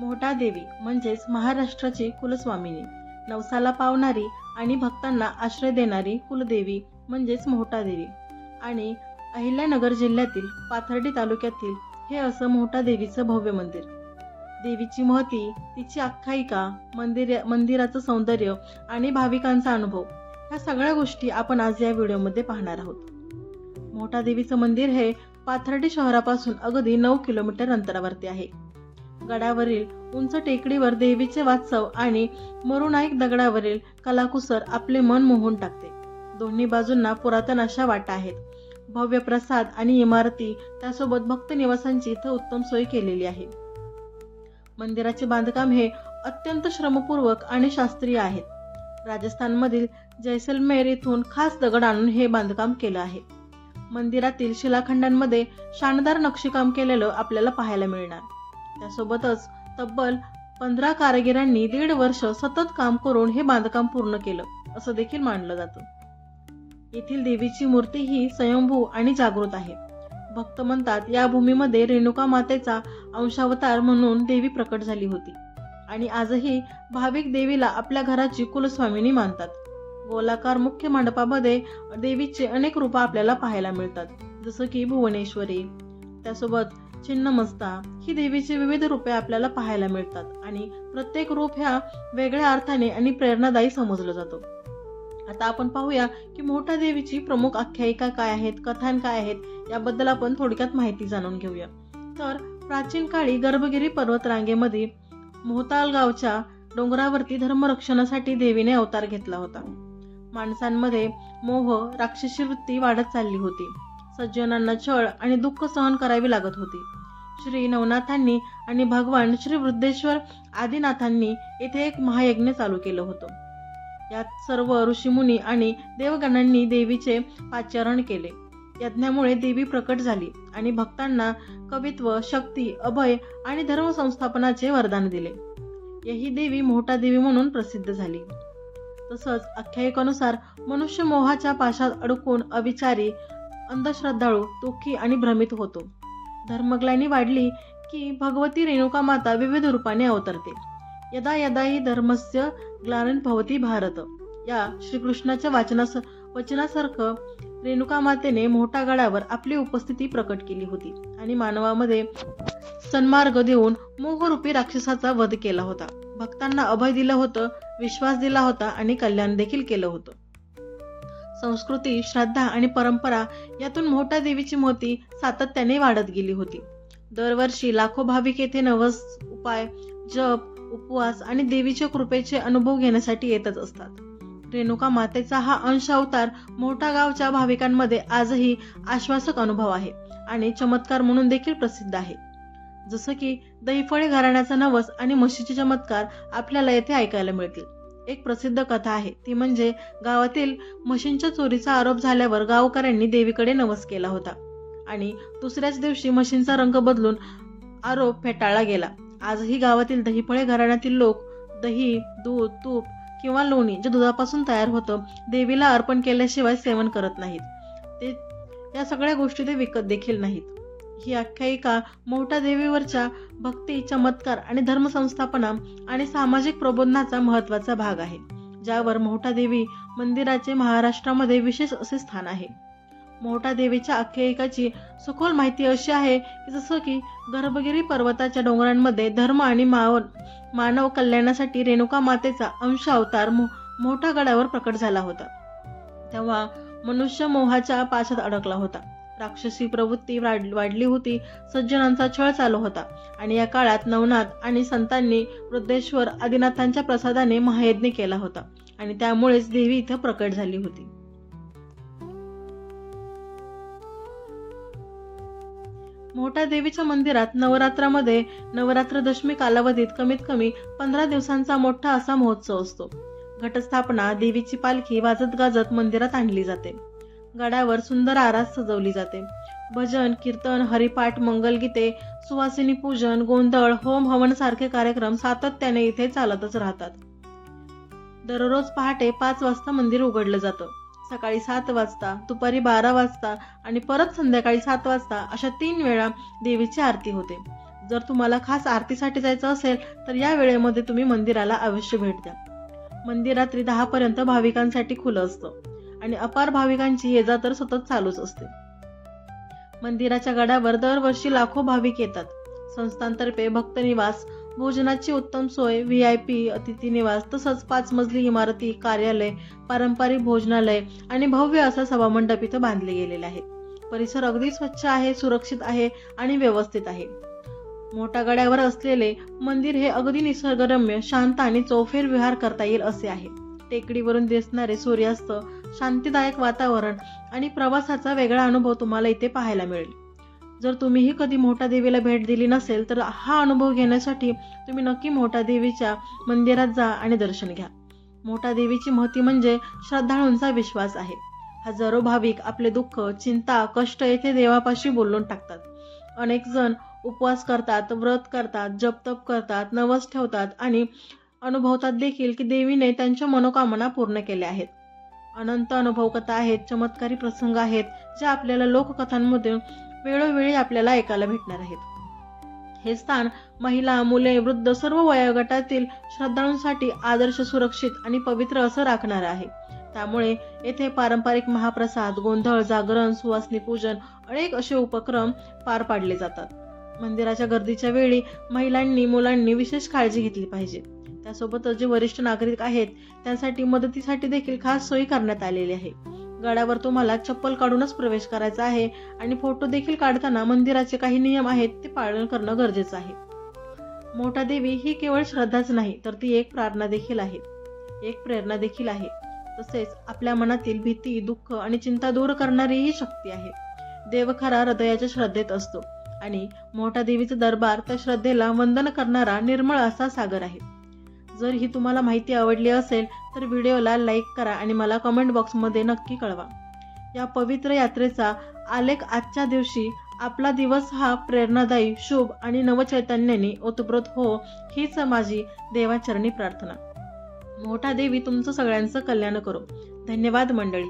मोहटा देवी म्हणजेच महाराष्ट्राची कुलस्वामिनी. नवसाला पावणारी आणि भक्तांना आश्रय देणारी कुलदेवी म्हणजेच मोहटादेवी आणि अहिल्यानगर जिल्ह्यातील पाथर्डी तालुक्यातील हे असं मोहटा देवीचं भव्य मंदिर. देवीची महती तिची आख्यायिका मंदिर मंदिराचं सौंदर्य आणि भाविकांचा अनुभव ह्या सगळ्या गोष्टी आपण आज या व्हिडिओमध्ये पाहणार आहोत. मोठा देवीचं मंदिर हे पाथर्डी शहरापासून अगदी नऊ किलोमीटर अंतरावरती आहे. गडावरील उंच टेकडीवर देवीचे वात्सव आणि मरुनाईक दगडावरील कलाकुसर आपले मन मोहून टाकते. दोन्ही बाजूंना पुरातन अशा वाटा आहेत. भव्य प्रसाद आणि इमारती त्यासोबत भक्त निवासांची इथं उत्तम सोय केलेली आहे. मंदिराचे बांधकाम हे अत्यंत श्रमपूर्वक आणि शास्त्रीय आहेत राजस्थानमधील जैसलमेर येथून खास दगड आणून हे बांधकाम केलं आहे. मंदिरातील शिलाखंडांमध्ये शानदार नक्षीकाम केलेलं आपल्याला पाहायला मिळणार. त्यासोबतच तब्बल पंधरा कारागिरांनी दीड वर्ष सतत काम करून हे बांधकाम पूर्ण केलं असं देखील मानलं जातं. येथील देवीची मूर्ती ही स्वयंभू आणि जागृत आहे. भक्त म्हणतात या भूमीमध्ये रेणुका मातेचा अंशावतार म्हणून देवी प्रकट झाली होती. आणि आजही भाविक देवीला आपल्या घराची कुलस्वामिनी मानतात. गोलाकार मुख्य मंडपामध्ये देवीचे अनेक रूप आपल्याला पाहायला मिळतात जसं की भुवनेश्वरी. त्यासोबत छिन्नमस्ता ही देवीची विविध रूपे आपल्याला पाहायला मिळतात आणि प्रत्येक रूप ह्या वेगळ्या अर्थाने आणि प्रेरणादायी समजलं जातो. आता आपण पाहूया की मोठ्या देवीची प्रमुख आख्यायिका काय आहेत कथान काय आहेत याबद्दल आपण थोडक्यात माहिती जाणून घेऊया. तर प्राचीन काळी गर्भगिरी पर्वतरांगेमध्ये मोहताल गावच्या डोंगरावरती धर्मरक्षणासाठी देवीने अवतार घेतला होता. माणसांमध्ये मोह राक्षसी वृत्ती वाढत चालली होती. सज्जनांना छळ आणि दुःख सहन करावी लागत होती. श्री नवनाथांनी आणि भगवान श्री वृद्धेश्वर आदिनाथांनी येथे एक महायज्ञ चालू केलं होतं. यात सर्व ऋषीमुनी आणि देवगणांनी देवीचे पाचारण केले. यज्ञामुळे देवी प्रकट झाली आणि भक्तांना कवित्व शक्ती अभय आणि धर्म संस्थापनाचे वरदान दिले. यही देवी मोठा देवी म्हणून प्रसिद्ध झाली. तसंच आख्यायिकानुसार मनुष्य मोहाच्या पाशात अडकून अविचारी अंधश्रद्धाळू दुःखी आणि भ्रमित होतो. धर्मग्लानी वाढली की भगवती रेणुका माता विविध रूपाने अवतरते. यदा यदा ही धर्मस्य ग्लानिन भवती भारत. या श्रीकृष्णाच्या वाचनास वचनासारखं रेणुका मातेने मोठा गडावर आपली उपस्थिती प्रकट केली होती आणि मानवामध्ये सन्मार्ग देऊन मोहरूपी राक्षसाचा वध केला होता. भक्तांना अभय दिलं होतं विश्वास दिला होता आणि कल्याण देखील केलं होतं. संस्कृती श्रद्धा आणि परंपरा यातून मोठ्या देवीची मोती सातत्याने वाढत गेली होती. दरवर्षी लाखो भाविक येथे नवस उपाय जप उपवास आणि देवीच्या कृपेचे अनुभव घेण्यासाठी येतच असतात. रेणुका मातेचा हा अंश अवतार मोठा गावच्या भाविकांमध्ये आजही आश्वासक अनुभव आहे आणि चमत्कार म्हणून देखील प्रसिद्ध आहे. जसं की दहीफळे घराण्याचा नवस आणि म्हशीचे चमत्कार आपल्याला येथे ऐकायला मिळतील. एक प्रसिद्ध कथा आहे. ती म्हणजे गावातील म्हशींच्या चोरीचा आरोप झाल्यावर गावकऱ्यांनी देवीकडे नवस केला होता. आणि दुसऱ्याच दिवशी म्हशींचा रंग बदलून आरोप फेटाळला गेला. आजही गावातील दहीफळे घराण्यातील लोक दही दूध तूप किंवा लोणी जे दुधापासून तयार होतं देवीला अर्पण केल्याशिवाय सेवन करत नाहीत. ते या सगळ्या गोष्टी ते विकत देखील नाहीत. ही आख्यायिका मोठ्या देवीवरच्या भक्ती चमत्कार आणि धर्मसंस्थापना आणि सामाजिक प्रबोधनाचा महत्त्वाचा भाग आहे ज्यावर मोठा देवी मंदिराचे महाराष्ट्रामध्ये विशेष असे स्थान आहे. मोठा देवीच्या आख्यायिकाची सखोल माहिती अशी आहे की जसं की गर्भगिरी पर्वताच्या डोंगरांमध्ये धर्म आणि माव मानव कल्याणासाठी रेणुका मातेचा अंश अवतार मो, मोठा गडावर प्रकट झाला होता. तेव्हा मनुष्य मोहाच्या पाशात अडकला होता. राक्षसी प्रवृत्ती वाढ- वाढली होती. सज्जनांचा छळ चालू होता. आणि या काळात नवनाथ आणि संतांनी वृद्धेश्वर आदिनाथांच्या प्रसादाने महायज्ञ केला होता. आणि त्यामुळेच देवी इथं प्रकट झाली होती. मोठ्या देवीच्या मंदिरात नवरात्रामध्ये नवरात्र दशमी कालावधीत कमीत कमी पंधरा दिवसांचा मोठा असा महोत्सव असतो. घटस्थापना देवीची पालखी वाजत गाजत मंदिरात आणली जाते. गडावर सुंदर आरास सजवली जाते. भजन कीर्तन हरिपाठ मंगलगीते सुवासिनी पूजन गोंधळ होम हवन सारखे कार्यक्रम सातत्याने इथे चालतच राहतात. दररोज पहाटे पाच वाजता मंदिर उघडलं जातं. सकाळी सात वाजता दुपारी बारा वाजता आणि परत संध्याकाळी सात वाजता अशा तीन वेळा देवीची आरती होते. जर तुम्हाला खास आरतीसाठी जायचं असेल तर या वेळेमध्ये तुम्ही मंदिराला अवश्य भेट द्या. मंदिर रात्री दहा पर्यंत भाविकांसाठी खुलं असतं. आणि अपार भाविकांची ये जा तर सतत चालूच असते. मंदिराच्या गडावर दरवर्षी लाखो भाविक येतात. संस्थांतर्फे भक्त निवास भोजनाची उत्तम सोय व्ही आय पी अतिथी निवास तसंच पाच मजली इमारती कार्यालय पारंपरिक भोजनालय आणि भव्य असा सभामंडप इथं बांधले गेलेले आहे. परिसर अगदी स्वच्छ आहे सुरक्षित आहे आणि व्यवस्थित आहे. मोठ्या गड्यावर असलेले मंदिर हे अगदी निसर्गरम्य शांत आणि चौफेर विहार करता येईल असे आहे. टेकडीवरून दिसणारे सूर्यास्त शांतीदायक वातावरण आणि प्रवासाचा वेगळा अनुभव तुम्हाला इथे पाहायला मिळेल. जर तुम्हीही कधी मोठा देवीला भेट दिली नसेल तर हा अनुभव घेण्यासाठी तुम्ही नक्की मोठा देवीच्या मंदिरात जा आणि दर्शन घ्या. मोठा देवीची महती म्हणजे श्रद्धाळूंचा विश्वास आहे. हजारो भाविक आपले दुःख चिंता कष्ट येथे देवापाशी बोलून टाकतात. अनेक जण उपवास करतात व्रत करतात जपतप करतात नवस ठेवतात आणि अनुभवतात देखील की देवीने त्यांच्या मनोकामना पूर्ण केल्या आहेत. अनंत अनुभव कथा आहेत चमत्कारी प्रसंग आहेत जे आपल्याला लोककथांमध्ये वेळोवेळी आपल्याला ऐकायला भेटणार आहेत. हे स्थान महिला मुले वृद्ध सर्व वयोगटातील श्रद्धाळूंसाठी आदर्श सुरक्षित आणि पवित्र असं राखणार आहे. त्यामुळे येथे पारंपरिक महाप्रसाद गोंधळ जागरण सुवासनी पूजन अनेक असे उपक्रम पार पाडले जातात. मंदिराच्या गर्दीच्या वेळी महिलांनी मुलांनी विशेष काळजी घेतली पाहिजे. त्यासोबतच जे वरिष्ठ नागरिक आहेत त्यांसाठी मदतीसाठी देखील खास सोयी करण्यात आलेली आहे. गडावर तुम्हाला चप्पल काढूनच प्रवेश करायचा आहे आणि फोटो देखील काढताना मंदिराचे काही नियम आहेत ते पालन करणं गरजेचं आहे. मोठा देवी ही केवळ श्रद्धाच नाही तर ती एक प्रार्थना देखील आहे. एक प्रेरणा देखील आहे. तसेच आपल्या मनातील भीती दुःख आणि चिंता दूर करणारी ही शक्ती आहे. देव खरा हृदयाच्या श्रद्धेत असतो आणि मोठा देवीचा दरबार त्या श्रद्धेला वंदन करणारा निर्मळ असा सागर आहे. जर ही तुम्हाला माहिती आवडली असेल तर व्हिडिओला लाईक करा आणि मला कमेंट बॉक्समध्ये नक्की कळवा. या पवित्र यात्रेचा आलेख आजच्या दिवशी आपला दिवस हा प्रेरणादायी शुभ आणि नवचैतन्याने ओतप्रोत हो हीच माझी देवाचरणी प्रार्थना. मोठा देवी तुमचं सगळ्यांचं कल्याण करो. धन्यवाद मंडळी.